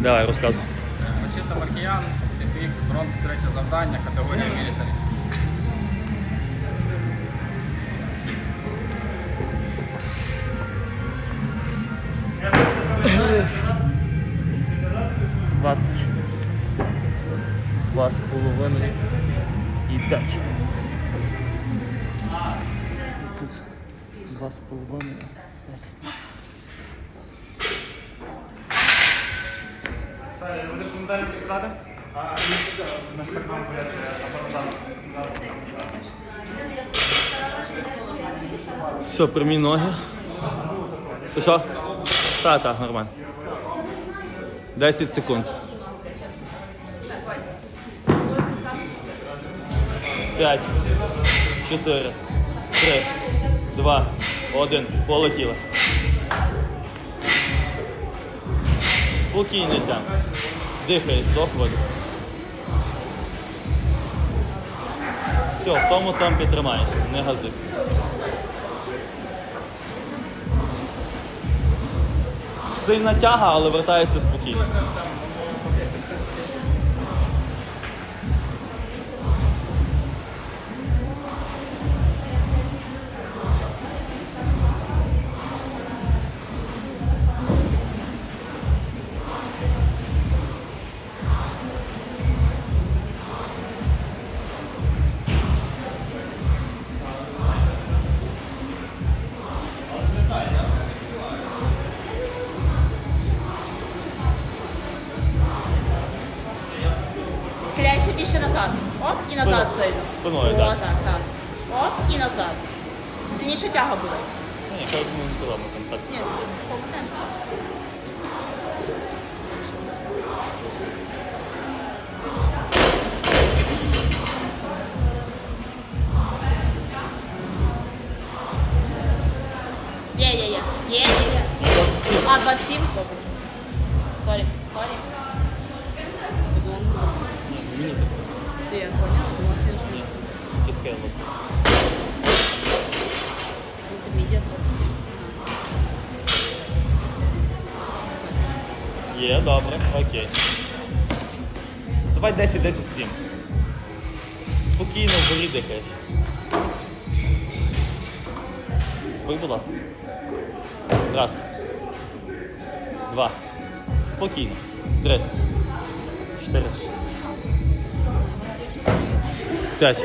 Давай, розказуй. Мачете Маркіян, CFX, Бронкс, третє завдання, категорія мілітарі. Двадцять. Два з половиною і п'ять. Тут два з половиною, п'ять. Будеш коментарі писати? Все, прямі ноги. Ти що? Так, так, нормально. 10 секунд. П'ять, чотири, три, два, один. Полетіло. Спокійний тям. Дихай, доходи. Все, в тому темпі підтримаєшся, не гази. Сильна тяга, але вертається спокійно. Більше назад. Оп, і назад сильно. Спиною, О, так. так, так. Оп, і назад. Сильніше тяга буде. Ні, ми не зробимо там так. Ні, повернеш. Є, є, є. Є, є, є. А, 27? Добре. 27. Є, добре, окей. Давай 10, 10, 7. Спокійно вгорі дихаєш. Спой, будь ласка. Раз. Два. Спокійно. Три. Чотири. П'ять.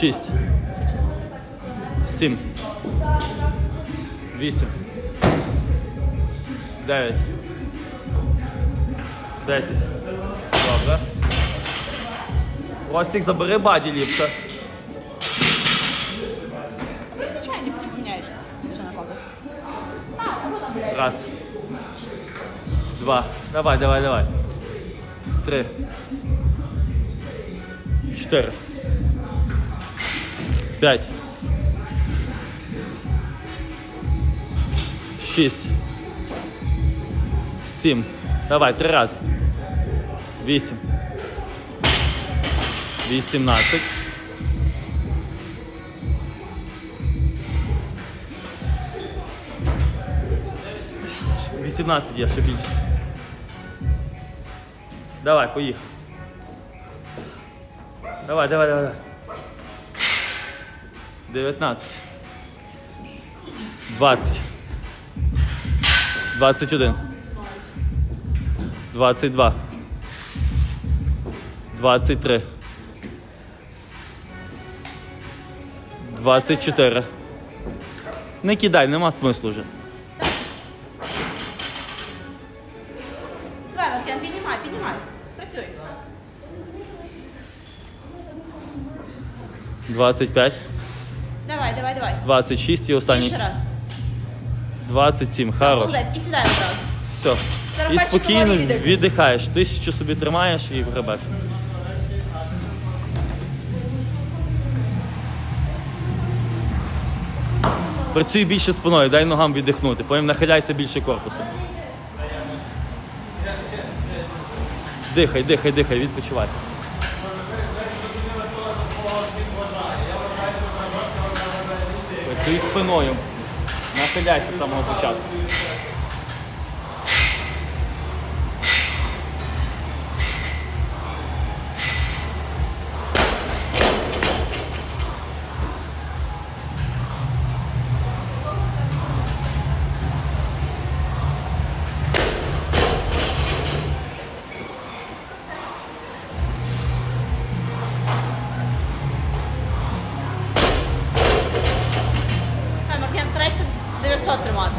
Шість. Сім. Вісім. Дев'ять. Десять. Добре. Ростик, забери баді ліпше. Звичайно, ти поміняєш. Вже на комплекс. Раз. Два. Давай, давай, давай. Три. Чотири. П'ять. Шість. Сім. Давай, три рази. Вісім. Вісімнадцять. Вісімнадцять є, ще більше. Давай, поїхав. Давай, давай, давай. давай. 19. 20. 21. 22. 23. 24. Не кидай, нема смислу вже. 25. Давай, давай, давай. 26 і останній. Ще раз. 27. Хорош. Молодець, і сідай одразу. Все. І спокійно калорії віддихнеш. віддихаєш. Тисячу собі тримаєш і гребеш. Працюй більше спиною, дай ногам віддихнути, потім нахиляйся більше корпусом. Дихай, дихай, дихай, відпочивай. Працюй спиною. Нахиляйся з самого початку. 500 тримати.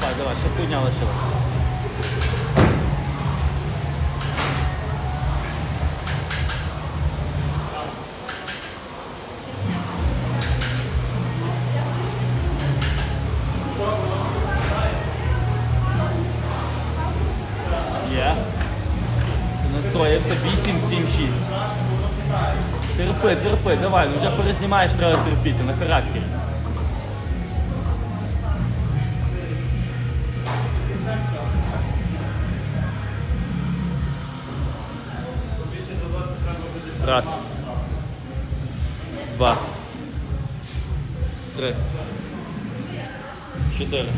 Давай, давай, щоб підняли ще. Терпи, терпи, давай, ну вже перезнімаєш, треба терпіти на характері. Раз. Два. Три. Чотири.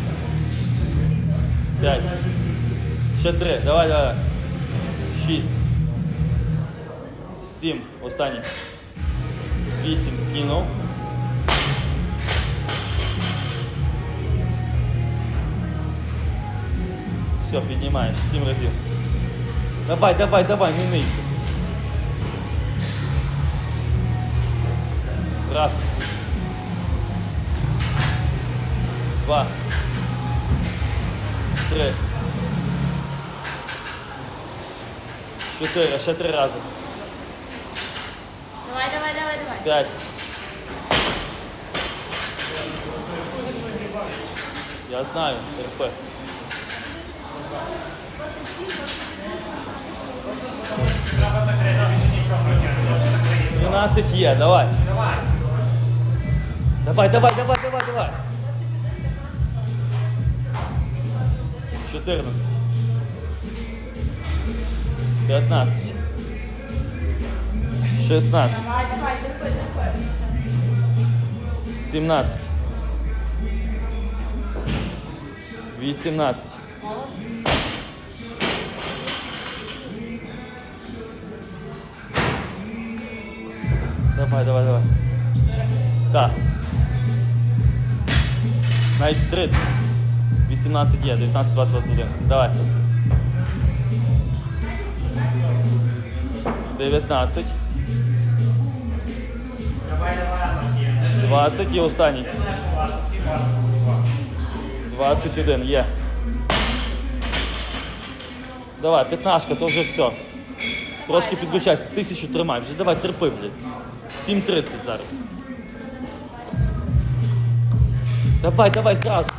П'ять. Ще три. Давай, давай. Шість. Сім. Останній. Вісім скинув. Все, піднімаєш. Сім разів. Давай, давай, давай, не ний. Раз. Два. Три. Чотири. Ще три рази. 5. Я знаю, РП. Двенадцать Е, давай. Давай, давай, давай, давай, давай. Четырнадцать. Пятнадцать. 16. 17. 18. давай, давай, давай. Так. Навіть 3. 18 є, 19, 20, 21. Давай. 19. 20 і останній. 21 є. Давай, п'ятнашка, то вже все. Трошки підключайся, тисячу тримай, вже давай терпи, блядь. 7.30 зараз. Давай, давай зразу.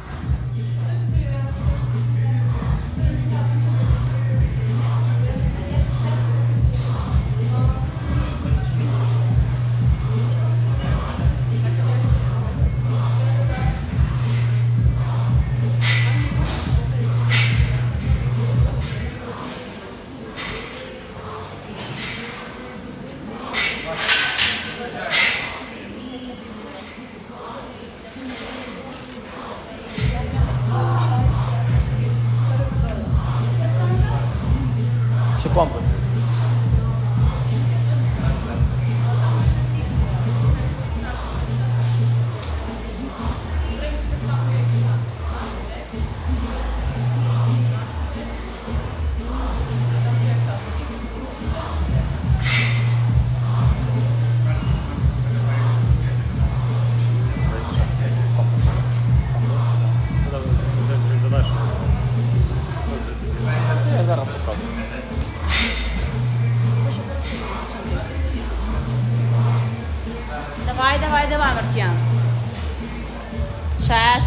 Ще комплекс.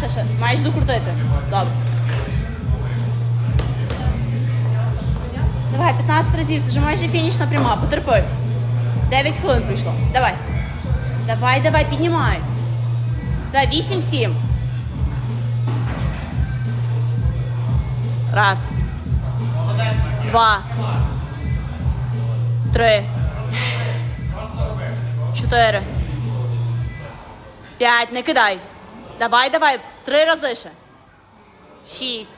Ще, ще. Маєш докрутити. Добре. Давай, 15 разів, це вже майже фінішна пряма, потерпи. 9 хвилин прийшло. Давай. Давай, давай, піднімай. Давай, 8-7. Раз. Два. Три. Чотири. П'ять. Не кидай. Давай, давай. Три рази ще. Шість.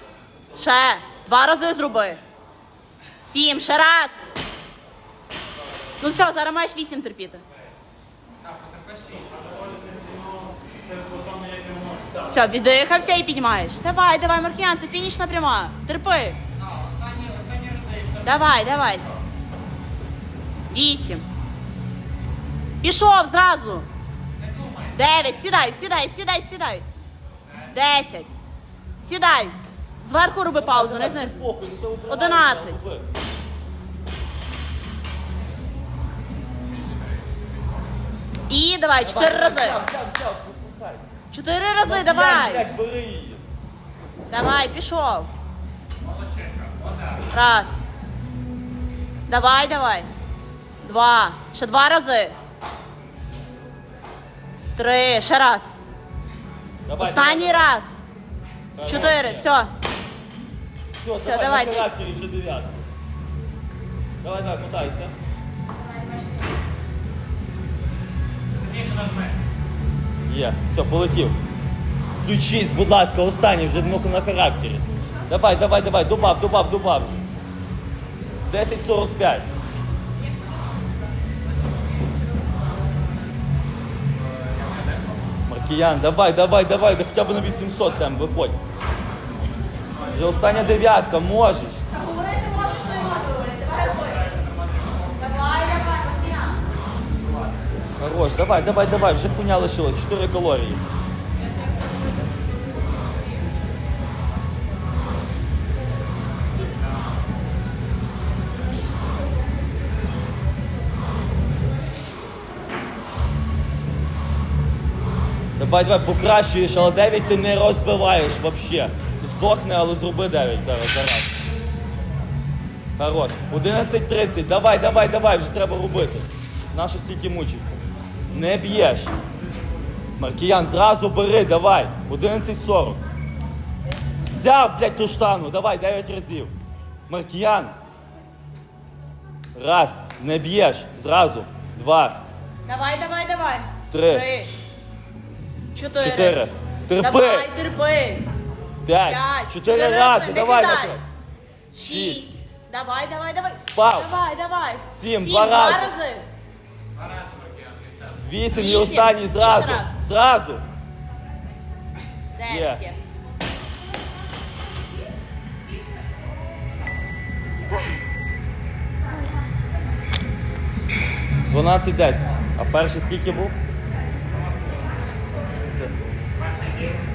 Ще. Два рази зроби. Сім. Ще раз. Ну все, зараз маєш вісім терпіти. Все, віддихався і піднімаєш. Давай, давай, Маркіян, це фінішна пряма. Терпи. Давай, давай. Вісім. Пішов зразу. Дев'ять. Сідай, сідай, сідай, сідай. Десять. Сідай. Зверху роби паузу, не знизу. 11. І давай, чотири рази. Чотири рази, давай. Давай, пішов. Раз. Давай, давай. Два. Ще два рази. Три. Ще раз. Давай, Останній раз. давай. Чотири. Все. Все, Все, давай, давай. на характері вже дев'ятий. Давай, давай, мотайся. Є, все, полетів. Включись, будь ласка, останній вже ну, на характері. Давай, давай, давай, добав, добав, добав. 10.45. Маркіян, давай, давай, давай, да хоча б на 800 там виходь. Вже остання дев'ятка, можеш. Говорити можеш, я можу говорити. Давай роби. Давай, давай, Хорош, давай, давай, давай, вже хуйня лишилась, 4 калорії. Давай, давай, покращуєш, але 9 ти не розбиваєш взагалі. Здохне, але зроби 9 зараз, зараз. Хорош. 11.30. Давай, давай, давай, вже треба робити. Нащо стільки мучився? Не б'єш. Маркіян, зразу бери, давай. 11.40. Взяв, блядь, ту штангу. Давай, 9 разів. Маркіян. Раз. Не б'єш. Зразу. Два. Давай, давай, давай. Три. Три. Чотири. Чотири. Терпи. Давай, терпи. П'ять. П'ять. Чотири рази. не Давай, кидай. давай. Шість. Давай, давай, давай. Впав. Давай, давай. Сім, два два рази. Вісім і Вісім. останній зразу. раз. Зразу. Дев'ять. Є. Дванадцять десять. А перший скільки був? Це.